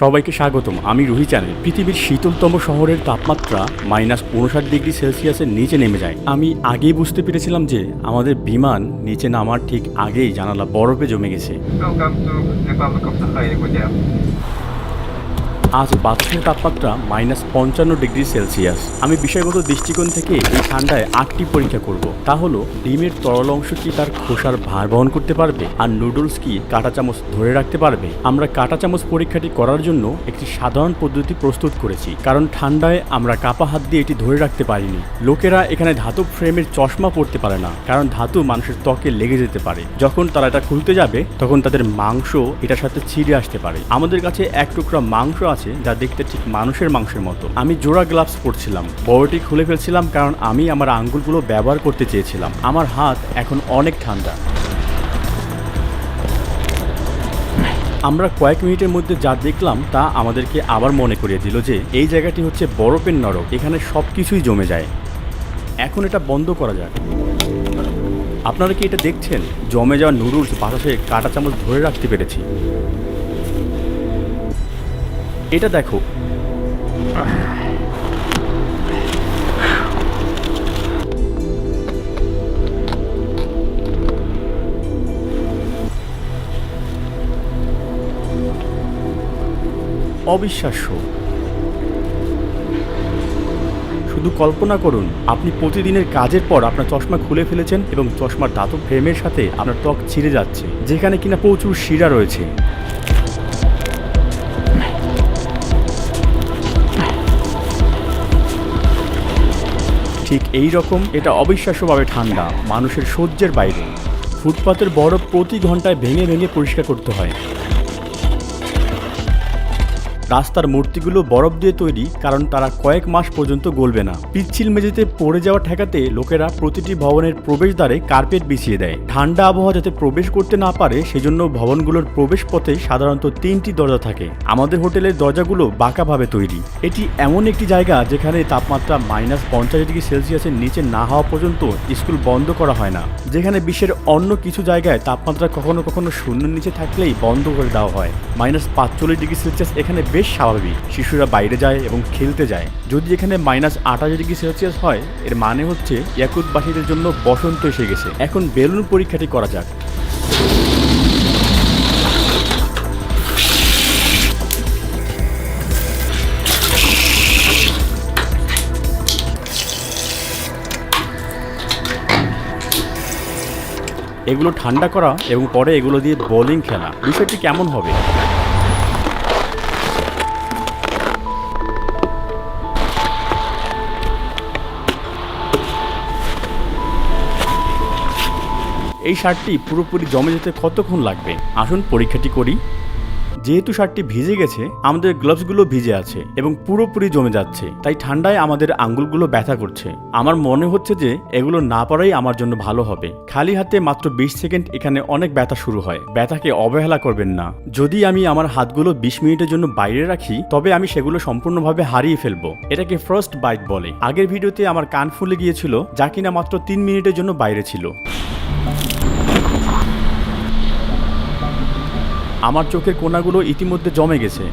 সবাইকে স্বাগতম। আমি রুহি চ্যানেল। পৃথিবীর শীতলতম শহরের তাপমাত্রা মাইনাস উনষাট ডিগ্রি সেলসিয়াসের নিচে নেমে যায়। আমি আগেই বুঝতে পেরেছিলাম যে আমাদের বিমান নিচে নামার ঠিক আগেই জানালা বরফে জমে গেছে। আজ বাতাসের তাপমাত্রা মাইনাস পঞ্চান্ন ডিগ্রি সেলসিয়াস। আমি বিষয়গত দৃষ্টিকোণ থেকে এই ঠান্ডায় আটটি পরীক্ষা করব। তা হলো, ডিমের তরল অংশ কি তার খোসার ভার বহন করতে পারবে? আর নুডলস কি কাঁটা চামচ ধরে রাখতে পারবে? আমরা কাঁটা চামচ পরীক্ষাটি করার জন্য একটি সাধারণ পদ্ধতি প্রস্তুত করেছি। কারণ ঠান্ডায় আমরা কাপা হাত দিয়ে এটি ধরে রাখতে পারিনি। লোকেরা এখানে ধাতব ফ্রেমের চশমা পরতে পারে না, কারণ ধাতু মানুষের ত্বকে লেগে যেতে পারে। যখন তারা এটা খুলতে যাবে, তখন তাদের মাংস এটার সাথে ছিঁড়ে আসতে পারে। আমাদের কাছে এক টুকরা মাংস আছে যা দেখতে ঠিক মানুষের মাংসের মতো। আমি জোড়া গ্লাভস পরছিলাম, বড়টি খুলে ফেলছিলাম কারণ আমি আমার আঙ্গুলগুলো ব্যবহার করতে চেয়েছিলাম। আমার হাত এখন অনেক ঠান্ডা। আমরা কয়েক মিনিটের মধ্যে যা দেখলাম তা আমাদেরকে আবার মনে করিয়ে দিল যে, এই জায়গাটি হচ্ছে বরফের নরক। এখানে সব কিছুই জমে যায়। এখন এটা বন্ধ করা যাক। আপনারা কি এটা দেখছেন? জমে যাওয়া নুডলস বাতাসে কাঁটা চামচ ধরে রাখতে পেরেছি। এটা দেখো। অবিশ্বাস্য। শুধু কল্পনা করুন, আপনি প্রতিদিনের কাজের পর আপনার চশমা খুলে ফেলেছেন এবং চশমার ধাতব ফ্রেমের সাথে আপনার ত্বক ছিঁড়ে যাচ্ছে, যেখানে কিনা প্রচুর শিরা রয়েছে। ঠিক এই রকম, এটা অবিশ্বাস্যভাবে ঠান্ডা, মানুষের সহ্যের বাইরে। ফুটপাতের বরফ প্রতি ঘন্টায় ভেঙে ভেঙে পরিষ্কার করতে হয়। রাস্তার মূর্তিগুলো বরফ দিয়ে তৈরি, কারণ তারা কয়েক মাস পর্যন্ত গলবে না। পিচ্ছিল মেঝেতে পড়ে যাওয়া ঠেকাতে লোকেরা প্রতিটি ভবনের প্রবেশদ্বারে কার্পেট বিছিয়ে দেয়। ঠান্ডা আবহাওয়া যাতে প্রবেশ করতে না পারে, সেজন্য ভবনগুলোর প্রবেশ পথে সাধারণত তিনটি দরজা থাকে। আমাদের হোটেলের দরজাগুলো বাঁকাভাবে তৈরি। এটি এমন একটি জায়গা যেখানে তাপমাত্রা মাইনাস পঞ্চাশ ডিগ্রি সেলসিয়াসের নিচে না হওয়া পর্যন্ত স্কুল বন্ধ করা হয় না। যেখানে বিশ্বের অন্য কিছু জায়গায় তাপমাত্রা কখনো কখনো শূন্যের নিচে থাকলেই বন্ধ করে দেওয়া হয়। মাইনাস পাঁচচল্লিশ ডিগ্রি সেলসিয়াস এখানে বেশ স্বাভাবিক। শিশুরা বাইরে যায় এবং খেলতে যায়। যদি এখানে মাইনাস আঠাশ ডিগ্রি সেলসিয়াস হয়, এর মানে হচ্ছে ইয়াকুতবাসীদের জন্য বসন্ত এসে গেছে। এখন বেলুন পরীক্ষাটি করা যাক। এগুলো ঠান্ডা করা এবং পরে এগুলো দিয়ে বোলিং খেলা। বিষয়টি কেমন হবে? এই শার্টটি পুরোপুরি জমে যেতে কতক্ষণ লাগবে? আসুন পরীক্ষাটি করি। যেহেতু শার্টটি ভিজে গেছে, আমাদের গ্লাভসগুলো ভিজে আছে এবং পুরোপুরি জমে যাচ্ছে। তাই ঠান্ডায় আমাদের আঙ্গুলগুলো ব্যথা করছে। আমার মনে হচ্ছে যে এগুলো না পরাই আমার জন্য ভালো হবে। খালি হাতে মাত্র বিশ সেকেন্ড এখানে অনেক ব্যথা শুরু হয়। ব্যথাকে অবহেলা করবেন না। যদি আমি আমার হাতগুলো বিশ মিনিটের জন্য বাইরে রাখি, তবে আমি সেগুলো সম্পূর্ণভাবে হারিয়ে ফেলব। এটাকে ফার্স্ট বাইট বলে। আগের ভিডিওতে আমার কান ফুলে গিয়েছিল, যা কিনা মাত্র তিন মিনিটের জন্য বাইরে ছিল। আমার চোখের কোনাগুলো ইতিমধ্যে জমে গেছে।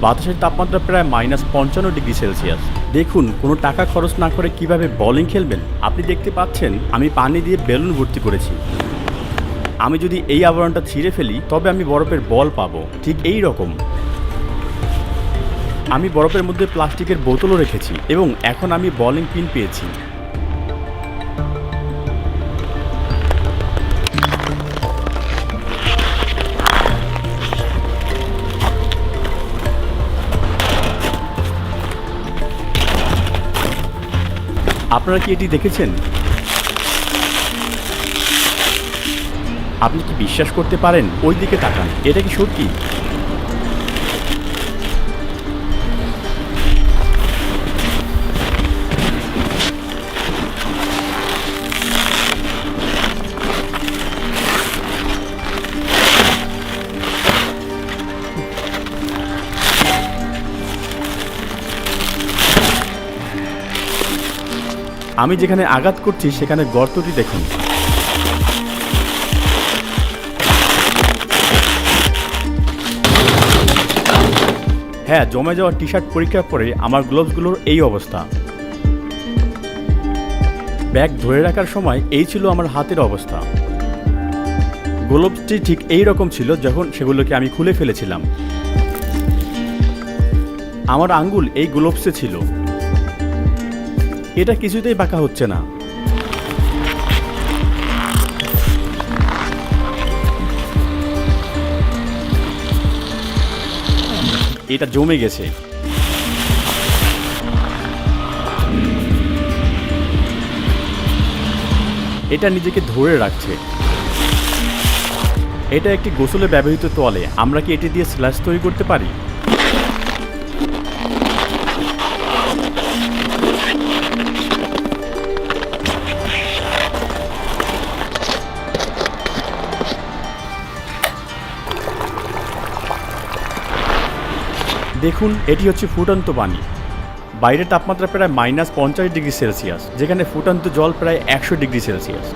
বাতাসের তাপমাত্রা প্রায় মাইনাস পঞ্চান্ন ডিগ্রি সেলসিয়াস। দেখুন, কোনো টাকা খরচ না করে কীভাবে বলিং খেলবেন? আপনি দেখতে পাচ্ছেন, আমি পানি দিয়ে বেলুন ভর্তি করেছি। আমি যদি এই আবরণটা ছিঁড়ে ফেলি, তবে আমি বরফের বল পাবো। ঠিক এই রকম। আমি বরফের মধ্যে প্লাস্টিকের বোতলও রেখেছি এবং এখন আমি বলিং পিন পেয়েছি। আপনারা কি এটি দেখেছেন? আপনি কি বিশ্বাস করতে পারেন? ওই দিকে তাকান। এটা কি সত্যি? আমি যেখানে আঘাত করছি, সেখানে গর্তটি দেখুন। হ্যাঁ জমে যাওয়া টি শার্ট পরীক্ষার পরে আমার গ্লোভসগুলোর এই অবস্থা। ব্যাগ ধরে রাখার সময় এই ছিল আমার হাতের অবস্থা। গ্লোভসটি ঠিক এই রকম ছিল যখন সেগুলোকে আমি খুলে ফেলেছিলাম। আমার আঙ্গুল এই গ্লোভসে ছিল। এটা কিছুতেই বাঁকা হচ্ছে না। এটা জমে গেছে। এটা নিজেকে ধরে রাখছে। এটা একটি গোসলে ব্যবহৃত তোয়ালে। আমরা কি এটি দিয়ে স্ল্যাশ তৈরি করতে পারি? দেখুন, এটি হচ্ছে ফুটন্ত পানি। বাইরের তাপমাত্রা প্রায় মাইনাস পঞ্চাশ ডিগ্রি সেলসিয়াস, যেখানে ফুটন্ত জল প্রায় একশো ডিগ্রি সেলসিয়াস।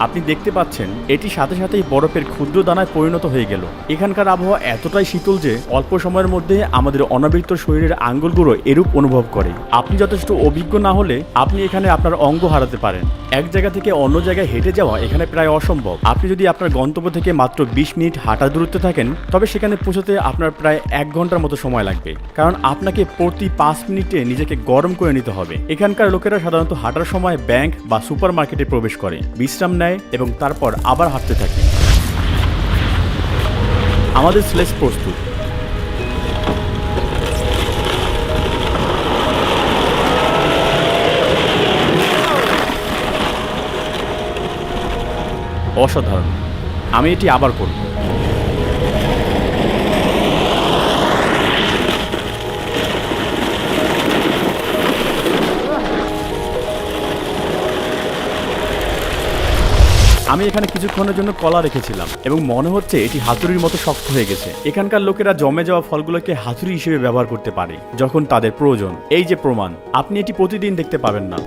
আপনি দেখতে পাচ্ছেন, এটি সাথে সাথেই বরফের ক্ষুদ্র দানায় পরিণত হয়ে গেল। এখানকার আবহাওয়া এতটাই শীতল যে, অল্প সময়ের মধ্যে আমাদের অনাবৃত শরীরের আঙ্গুলগুলো এরূপ অনুভব করে। আপনি যথেষ্ট অভিজ্ঞ না হলে আপনি এখানে আপনার অঙ্গ হারাতে পারেন। এক জায়গা থেকে অন্য জায়গায় হেঁটে যাওয়া এখানে প্রায় অসম্ভব। আপনি যদি আপনার গন্তব্য থেকে মাত্র বিশ মিনিট হাঁটার দূরত্বে থাকেন, তবে সেখানে পৌঁছতে আপনার প্রায় এক ঘণ্টার মতো সময় লাগবে। কারণ আপনাকে প্রতি পাঁচ মিনিটে নিজেকে গরম করে নিতে হবে। এখানকার লোকেরা সাধারণত হাঁটার সময় ব্যাংক বা সুপার মার্কেটে প্রবেশ করে। বিশ্রাম নেয় এবং তারপর আবার হাঁটতে থাকে। আমাদের স্লেজ প্রস্তুত। অসাধারণ। আমি এটি আবার করব। আমি এখানে কিছুক্ষণের জন্য কলা রেখেছিলাম এবং মনে হচ্ছে এটি হাতুড়ির মতো শক্ত হয়ে গেছে। এখানকার লোকেরা জমে যাওয়া ফলগুলোকে হাতুড়ি হিসেবে ব্যবহার করতে পারে, যখন তাদের প্রয়োজন। এই যে প্রমাণ, আপনি এটি প্রতিদিন দেখতে পাবেন না।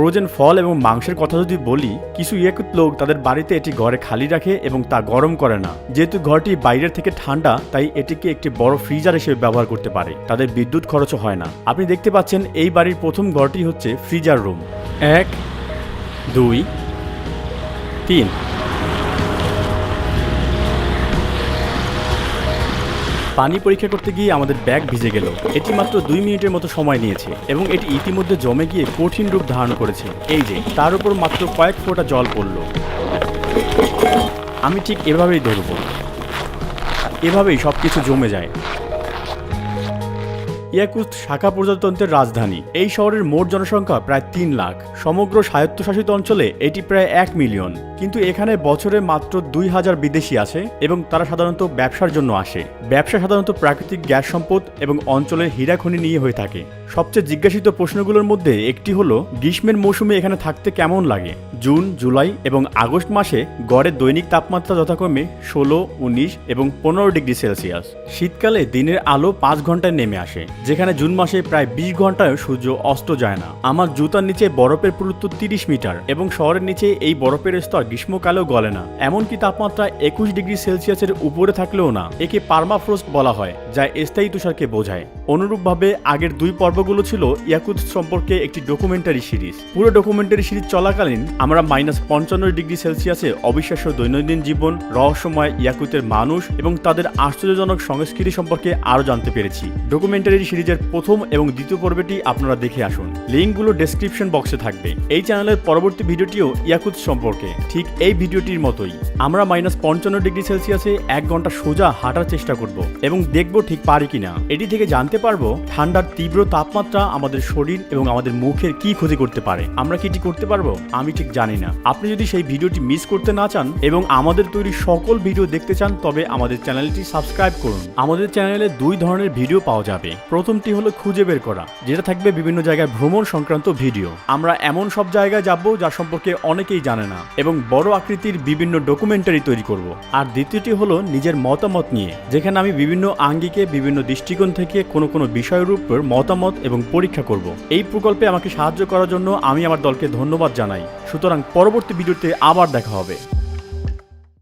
ফ্রোজেন ফল এবং মাংসের কথা যদি বলি, কিছু ইয়েকুত লোক তাদের বাড়িতে এটি ঘরে খালি রাখে এবং তা গরম করে না। যেহেতু ঘরটি বাইরের থেকে ঠান্ডা, তাই এটিকে একটি বড় ফ্রিজার হিসেবে ব্যবহার করতে পারে। তাদের বিদ্যুৎ খরচও হয় না। আপনি দেখতে পাচ্ছেন এই বাড়ির প্রথম ঘরটি হচ্ছে ফ্রিজার রুম। এক, দুই, তিন। পানি পরীক্ষা করতে গিয়ে আমাদের ব্যাগ ভিজে গেল। এটি মাত্র দুই মিনিটের মতো সময় নিয়েছে এবং এটি ইতিমধ্যে জমে গিয়ে কঠিন রূপ ধারণ করেছে। এই যে, তার উপর মাত্র কয়েক ফোঁটা জল পড়ল। আমি ঠিক এভাবেই ধরব। এভাবেই সব কিছু জমে যায়। ইয়াকুত শাখা প্রজাতন্ত্রের রাজধানী। এই শহরের মোট জনসংখ্যা প্রায় তিন লাখ। সমগ্র স্বায়ত্তশাসিত অঞ্চলে এটি প্রায় এক মিলিয়ন। কিন্তু এখানে বছরে মাত্র দুই হাজার বিদেশি আছে এবং তারা সাধারণত ব্যবসার জন্য আসে। ব্যবসা সাধারণত প্রাকৃতিক গ্যাস সম্পদ এবং অঞ্চলের হীরা খনি নিয়ে হয়ে থাকে। সবচেয়ে জিজ্ঞাসিত প্রশ্নগুলোর মধ্যে একটি হলো, গ্রীষ্মের মৌসুমে এখানে থাকতে কেমন লাগে? জুন, জুলাই এবং আগস্ট মাসে গড়ে দৈনিক তাপমাত্রা যথাক্রমে ষোলো, উনিশ এবং পনেরো ডিগ্রি সেলসিয়াস। শীতকালে দিনের আলো পাঁচ ঘন্টায় নেমে আসে। যেখানে জুন মাসে প্রায় বিশ ঘন্টায় সূর্য অস্ত যায় না। আমার জুতার নিচে বরফের পুরুত্ব তিরিশ মিটার এবং শহরের নিচে এই বরফের স্তর গ্রীষ্মকালেও গলে না। এমনকি তাপমাত্রা একুশ ডিগ্রি সেলসিয়াসের উপরে থাকলেও না, একে পার্মাফ্রোস্ট বলা হয়, যা স্থায়ী তুষারকে বোঝায়। অনুরূপভাবে, আগের দুই পর্বগুলো ছিল ইয়াকুত সম্পর্কে একটি ডকুমেন্টারি সিরিজ। পুরো ডকুমেন্টারি সিরিজ চলাকালীন আমরা মাইনাস পঞ্চান্ন ডিগ্রি সেলসিয়াসে অবিশ্বাস্য দৈনন্দিন জীবন, রহস্যময় ইয়াকুতের মানুষ এবং তাদের আশ্চর্যজনক সংস্কৃতি সম্পর্কে আরও জানতে পেরেছি। ডকুমেন্টারি সিরিজের প্রথম এবং দ্বিতীয় পর্বটি আপনারা দেখে আসুন। লিঙ্কগুলো ডেসক্রিপশন বক্সে থাকবে। এই চ্যানেলের পরবর্তী ভিডিওটিও ইয়াকুত সম্পর্কে। ঠিক এই ভিডিওটির মতোই। আমরা মাইনাস পঞ্চান্ন ডিগ্রি সেলসিয়াসে এক ঘণ্টা সোজা হাঁটার চেষ্টা করব এবং দেখব ঠিক পারি কিনা। এটি থেকে জানতে পারব ঠান্ডার তীব্র তাপমাত্রা আমাদের শরীর এবং আমাদের মুখের কি ক্ষতি করতে পারে। আমরা কি এটি করতে পারব? আমি ঠিক জানি না। আপনি যদি সেই ভিডিওটি মিস করতে না চান এবং আমাদের তৈরি সকল ভিডিও দেখতে চান, তবে আমাদের চ্যানেলটি সাবস্ক্রাইব করুন। আমাদের চ্যানেলে দুই ধরনের ভিডিও পাওয়া যাবে। প্রথমটি হলো খুঁজে বের করা, যেটা থাকবে বিভিন্ন জায়গায় ভ্রমণ সংক্রান্ত ভিডিও। আমরা এমন সব জায়গায় যাব যা সম্পর্কে অনেকেই জানে না, এবং বড় আকৃতির বিভিন্ন ডকুমেন্টারি তৈরি করব। আর দ্বিতীয়টি হলো নিজের মতামত নিয়ে, যেখানে আমি বিভিন্ন আঙ্গিকে, বিভিন্ন দৃষ্টিকোণ থেকে কোনো কোনো বিষয়ের উপর মতামত এবং পরীক্ষা করব। এই প্রকল্পে আমাকে সাহায্য করার জন্য আমি আমার দলকে ধন্যবাদ জানাই। সুতরাং পরবর্তী ভিডিওতে আবার দেখা হবে।